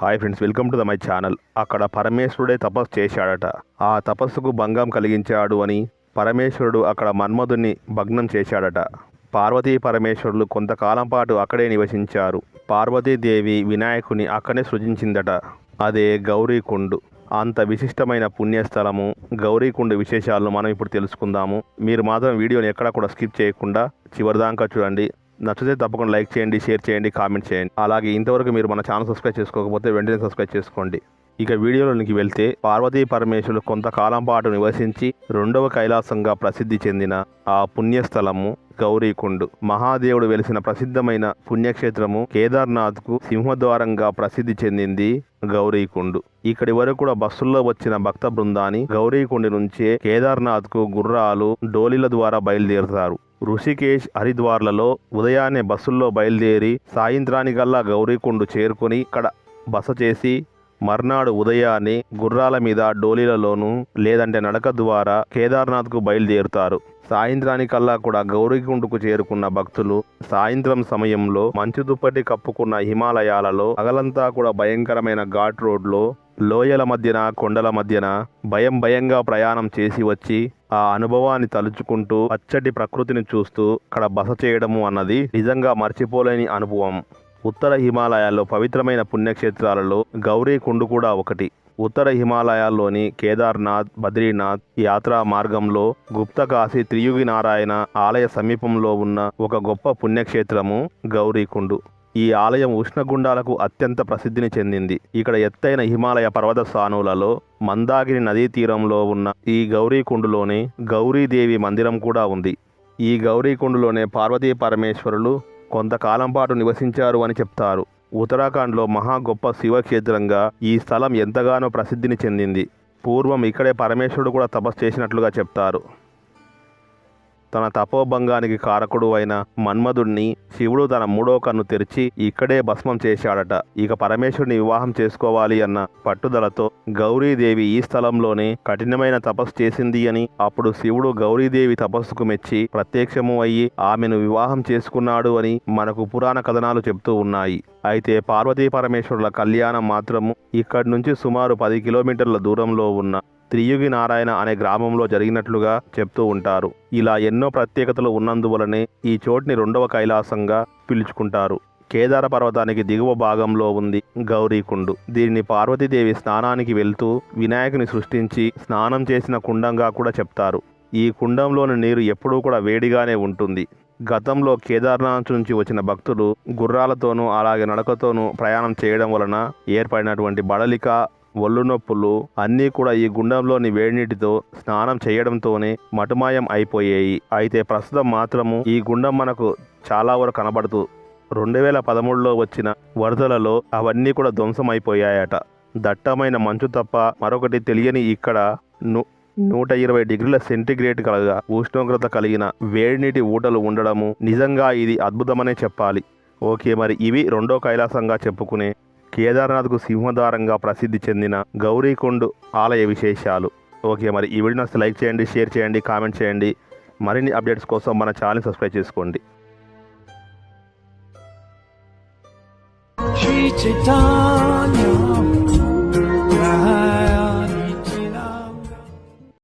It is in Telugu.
Hi friends welcome to the my channel. అక్కడ పరమేశ్వరుడే తపస్సు చేశాడట. ఆ తపస్సుకు భంగం కలిగించాడు అని పరమేశ్వరుడు అక్కడ మన్మధుని భగ్నం చేశాడట. పార్వతీ పరమేశ్వరులు కొంతకాలం పాటు అక్కడే నివసించారు. పార్వతీదేవి వినాయకుని అక్కడే సృజించిందట. అదే గౌరీకుండు. అంత విశిష్టమైన పుణ్యస్థలము గౌరీకుండు విశేషాలను మనం ఇప్పుడు తెలుసుకుందాము. మీరు మాత్రం వీడియోని ఎక్కడా కూడా స్కిప్ చేయకుండా చివరిదాకా చూడండి. నచ్చితే తప్పకుండా లైక్ చేయండి షేర్ చేయండి కామెంట్ చేయండి. అలాగే ఇంతవరకు మీరు మన ఛానల్ సబ్స్క్రైబ్ చేసుకోకపోతే వెంటనే సబ్స్క్రైబ్ చేసుకోండి. ఇక వీడియోలోనికి వెళ్తే పార్వతీ పరమేశ్వరులు కొంతకాలం పాటు నివసించి రెండవ కైలాసంగా ప్రసిద్ధి చెందిన ఆ పుణ్యస్థలము గౌరీకుండు. మహాదేవుడు వెలిసిన ప్రసిద్ధమైన పుణ్యక్షేత్రము కేదార్నాథ్కు సింహద్వారంగా ప్రసిద్ధి చెందింది గౌరీకుండు. ఇక్కడి వరకు కూడా బస్సుల్లో వచ్చిన భక్త బృందాన్ని గౌరీకుండి నుంచే కేదార్నాథ్కు గుర్రాలు డోలీల ద్వారా బయలుదేరుతారు. ఋషికేష్ హరిద్వార్లలో ఉదయాన్నే బస్సుల్లో బయలుదేరి సాయంత్రానికల్లా గౌరీకుండు చేరుకుని ఇక్కడ బస చేసి మర్నాడు ఉదయాన్నే గుర్రాల మీద డోలీలలోనూ లేదంటే నడక ద్వారా కేదార్నాథ్కు బయలుదేరుతారు. సాయంత్రానికల్లా కూడా గౌరీకుండుకు చేరుకున్న భక్తులు సాయంత్రం సమయంలో మంచు దుప్పటి కప్పుకున్న హిమాలయాలలో అగలంతా కూడా భయంకరమైన ఘాట్ రోడ్లో లోయల మధ్యన కొండల మధ్యన భయం భయంగా ప్రయాణం చేసి వచ్చి ఆ అనుభవాన్ని తలుచుకుంటూ పచ్చటి ప్రకృతిని చూస్తూ అక్కడ బస చేయడము అన్నది నిజంగా మర్చిపోలేని అనుభవం. ఉత్తర హిమాలయాల్లో పవిత్రమైన పుణ్యక్షేత్రాలలో గౌరీకుండు కూడా ఒకటి. ఉత్తర హిమాలయాల్లోని కేదార్నాథ్ బద్రీనాథ్ యాత్రా మార్గంలో గుప్తకాశీ త్రియుగి నారాయణ ఆలయ సమీపంలో ఉన్న ఒక గొప్ప పుణ్యక్షేత్రము గౌరీకుండు. ఈ ఆలయం ఉష్ణగుండాలకు అత్యంత ప్రసిద్ధిని చెందింది. ఇక్కడ ఎత్తైన హిమాలయ పర్వత సానులలో మందాగిరి నదీ తీరంలో ఉన్న ఈ గౌరీకుండులోని గౌరీదేవి మందిరం కూడా ఉంది. ఈ గౌరీకుండులోనే పార్వతీ పరమేశ్వరులు కొంతకాలం పాటు నివసించారు అని చెప్తారు. ఉత్తరాఖండ్లో మహా గొప్ప శివక్షేత్రంగా ఈ స్థలం ఎంతగానో ప్రసిద్ధిని చెందింది. పూర్వం ఇక్కడే పరమేశ్వరుడు కూడా తపస్సు చేసినట్లుగా చెప్తారు. తన తపోభంగానికి కారకుడు అయిన మన్మధుణ్ణి శివుడు తన మూడో కన్ను తెరిచి ఇక్కడే భస్మం చేశాడట. ఇక పరమేశ్వరుని వివాహం చేసుకోవాలి అన్న పట్టుదలతో గౌరీదేవి ఈ స్థలంలోనే కఠినమైన తపస్సు చేసింది అని అప్పుడు శివుడు గౌరీదేవి తపస్సుకు మెచ్చి ప్రత్యక్షము అయ్యి ఆమెను వివాహం చేసుకున్నాడు అని మనకు పురాణ కథనాలు చెప్తూ ఉన్నాయి. అయితే పార్వతీ పరమేశ్వరుల కళ్యాణం మాత్రము ఇక్కడి నుంచి సుమారు పది కిలోమీటర్ల దూరంలో ఉన్న త్రియుగి నారాయణ అనే గ్రామంలో జరిగినట్లుగా చెప్తూ ఉంటారు. ఇలా ఎన్నో ప్రత్యేకతలు ఉన్నందువలనే ఈ చోటుని రెండవ కైలాసంగా పిలుచుకుంటారు. కేదార పర్వతానికి దిగువ భాగంలో ఉంది గౌరీకుండు. దీనిని పార్వతీదేవి స్నానానికి వెళ్తూ వినాయకుని సృష్టించి స్నానం చేసిన కుండంగా కూడా చెప్తారు. ఈ కుండంలోని నీరు ఎప్పుడూ కూడా వేడిగానే ఉంటుంది. గతంలో కేదార్నాథ్ నుంచి వచ్చిన భక్తులు గుర్రాలతోనూ అలాగే నడకతోనూ ప్రయాణం చేయడం వలన ఏర్పడినటువంటి బడలిక ఒళ్ళు నొప్పులు అన్నీ కూడా ఈ గుండంలోని వేడినీటితో స్నానం చేయడంతోనే మటుమాయం అయిపోయాయి. అయితే ప్రస్తుతం మాత్రము ఈ గుండం మనకు చాలా వరకు కనబడుతూ రెండు వేల పదమూడులో వచ్చిన వరదలలో అవన్నీ కూడా ధ్వంసమైపోయాయట. దట్టమైన మంచు తప్ప మరొకటి తెలియని ఇక్కడ ను నూట ఇరవై డిగ్రీల సెంటీగ్రేడ్ కలగా ఉష్ణోగ్రత కలిగిన వేడినీటి ఊటలు ఉండడము నిజంగా ఇది అద్భుతమనే చెప్పాలి. ఓకే మరి ఇవి రెండో కైలాసంగా చెప్పుకునే కేదార్నాథ్కు సింహద్వారంగా ప్రసిద్ధి చెందిన గౌరీకొండు ఆలయ విశేషాలు. ఓకే మరి ఈ వీడియో నచ్చితే లైక్ చేయండి షేర్ చేయండి కామెంట్ చేయండి. మరిన్ని అప్డేట్స్ కోసం మన ఛానల్ సబ్స్క్రైబ్ చేసుకోండి. Sri